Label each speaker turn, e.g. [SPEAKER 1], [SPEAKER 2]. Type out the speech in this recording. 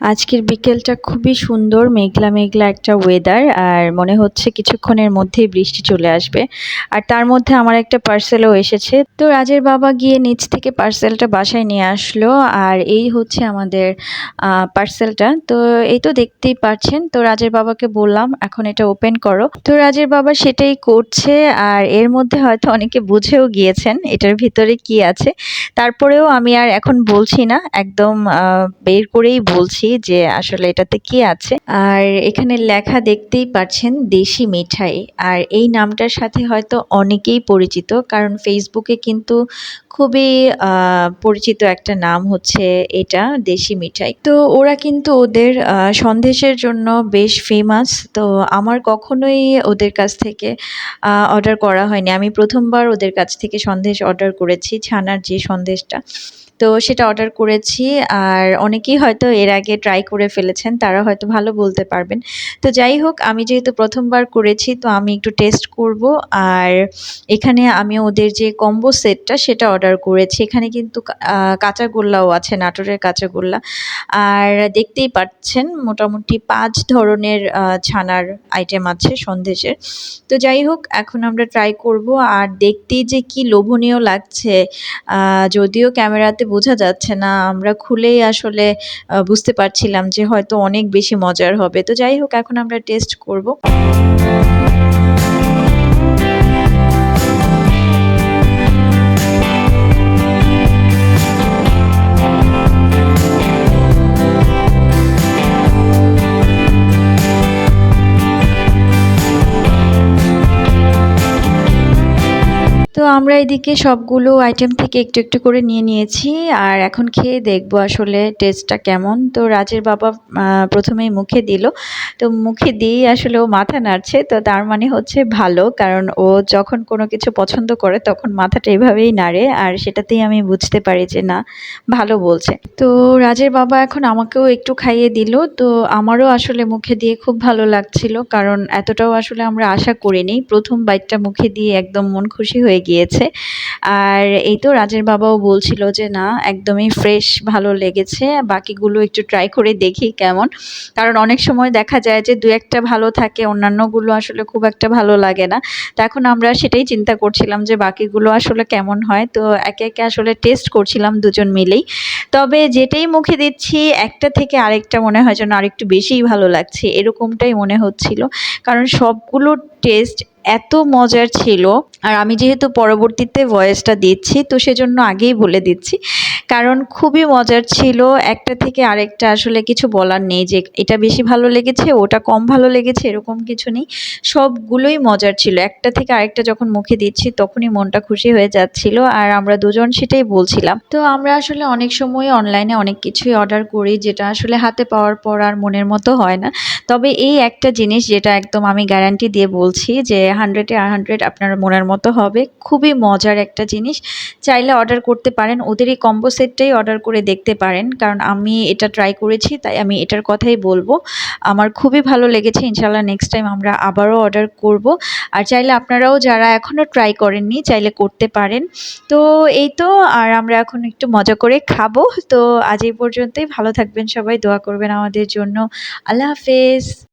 [SPEAKER 1] আজকের বিকেলটা খুবই সুন্দর, মেঘলা মেঘলা একটা ওয়েদার আর মনে হচ্ছে কিছুক্ষণের মধ্যেই বৃষ্টি চলে আসবে। আর তার মধ্যে আমার একটা পার্সেলও এসেছে। তো রাজের বাবা গিয়ে নিচ থেকে পার্সেলটা বাসায় নিয়ে আসলো আর এই হচ্ছে আমাদের পার্সেলটা তো এই তো দেখতেই পাচ্ছেন, তো রাজের বাবাকে বললাম, এখন এটা ওপেন করো। তো রাজের বাবা সেটাই করছে আর এর মধ্যে হয়তো অনেকে বুঝেও গিয়েছেন এটার ভিতরে কি আছে। তারপরেও আমি আর এখন বলছি না, একদম বের করেই বলছি। যে আসলে এটাতে কি আছে। আর এখানে লেখা দেখতেই পাচ্ছেন দেশি মিঠাই। আর এই নামটার সাথে হয়তো অনেকেই পরিচিত, কারণ ফেসবুকে কিন্তু খুবই পরিচিত একটা নাম হচ্ছে এটা, দেশি মিঠাই। তো ওরা কিন্তু ওদের সন্দেশের জন্য বেশ ফেমাস তো আমার কখনোই ওদের কাছ থেকে অর্ডার করা হয়নি। আমি প্রথমবার ওদের কাছ থেকে সন্দেশ অর্ডার করেছি, ছানার যে সন্দেশটা। তো সেটা অর্ডার করেছি, আর অনেকেই হয়তো এর আগে ট্রাই করে ফেলেছেন, তারা হয়তো ভালো বলতে পারবেন। তো যাই হোক, আমি যেহেতু প্রথমবার করেছি, তো আমি একটু টেস্ট করব। আর এখানে আমি ওদের যে কম্বো সেটটা সেটা অর্ডার করেছি। এখানে কিন্তু কাঁচাগোল্লাও আছে, নাটোরের কাঁচাগোল্লা আর দেখতেই পাচ্ছেন মোটামুটি পাঁচ ধরনের ছানার আইটেম আছে সন্দেশের। তো যাই হোক, এখন আমরা ট্রাই করব। আর দেখতেই যে কি লোভনীয় লাগছে যদিও ক্যামেরাতে বোঝা যাচ্ছে না, আমরা খুলেই আসলে বুঝতে পারছিলাম যে হয়তো অনেক বেশি মজার হবে। তো যাই হোক, এখন আমরা টেস্ট করব। আমরা এদিকে সবগুলো আইটেম থেকে একটু একটু করে নিয়ে নিয়েছি আর এখন খেয়ে দেখব আসলে টেস্টটা কেমন। তো রাজের বাবা প্রথমেই মুখে দিল। তো মুখে দিয়েই আসলে ও মাথা নাড়ছে। তো তার মানে হচ্ছে ভালো, কারণ ও যখন কোনো কিছু পছন্দ করে তখন মাথাটা এভাবেই নাড়ে আর সেটাতেই আমি বুঝতে পারি যে না, ভালো বলছে। তো রাজের বাবা এখন আমাকেও একটু খাইয়ে দিল। তো আমারও আসলে মুখে দিয়ে খুব ভালো লাগছিল, কারণ এতটাও আসলে আমরা আশা করিনি। প্রথম বাইকটা মুখে দিয়ে একদম মন খুশি হয়ে গিয়েছে আর এই তো রাজের বাবাও বলছিল যে, না, একদমই ফ্রেশ ভালো লেগেছে। বাকিগুলো একটু ট্রাই করে দেখি কেমন। কারণ অনেক সময় দেখা যায় যে দু একটা ভালো থাকে, অন্যান্যগুলো আসলে খুব একটা ভালো লাগে না। তো এখন আমরা সেটাই চিন্তা করছিলাম যে, বাকিগুলো আসলে কেমন হয়। তো একে একে আসলে টেস্ট করছিলাম দুজন মিলেই। তবে যেটাই মুখে দিচ্ছি, একটা থেকে আরেকটা মনে হয় যেন আরেকটু বেশিই ভালো লাগছে, এরকমটাই মনে হচ্ছিল। কারণ সবগুলো টেস্ট এত মজার ছিল। আর আমি যেহেতু পরবর্তীতে ভয়েসটা দিচ্ছি, তো সেজন্য আগেই বলে দিচ্ছি। কারণ খুবই মজার ছিল। একটা থেকে আরেকটা আসলে কিছু বলার নেই যে, এটা বেশি ভালো লেগেছে, ওটা কম ভালো লেগেছে, এরকম কিছু নেই। সবগুলোই মজার ছিল। একটা থেকে আরেকটা যখন মুখে দিচ্ছি, তখনই মনটা খুশি হয়ে যাচ্ছিল। আর আমরা দুজন সেটাই বলছিলাম। তো আমরা আসলে অনেক সময় অনলাইনে অনেক কিছুই অর্ডার করি, যেটা আসলে হাতে পাওয়ার পর আর মনের মতো হয় না। তবে এই একটা জিনিস যেটা একদম আমি গ্যারান্টি দিয়ে বলছি যে হান্ড্রেডে হান্ড্রেড আপনার মনের মতো হবে। খুবই মজার একটা জিনিস। চাইলে অর্ডার করতে পারেন। ওদের এই কম্বো সেটটাই অর্ডার করে দেখতে পারেন। কারণ আমি এটা ট্রাই করেছি, তাই আমি এটার কথাই বলব। আমার খুবই ভালো লেগেছে। ইনশাল্লাহ নেক্সট টাইম আমরা আবারও অর্ডার করব। আর চাইলে আপনারাও যারা এখনও ট্রাই করেননি, চাইলে করতে পারেন। তো এই তো, আর আমরা এখন একটু মজা করে খাব। তো আজ এই পর্যন্তই। ভালো থাকবেন সবাই। দোয়া করবেন আমাদের জন্য। আল্লাহ হাফেজ।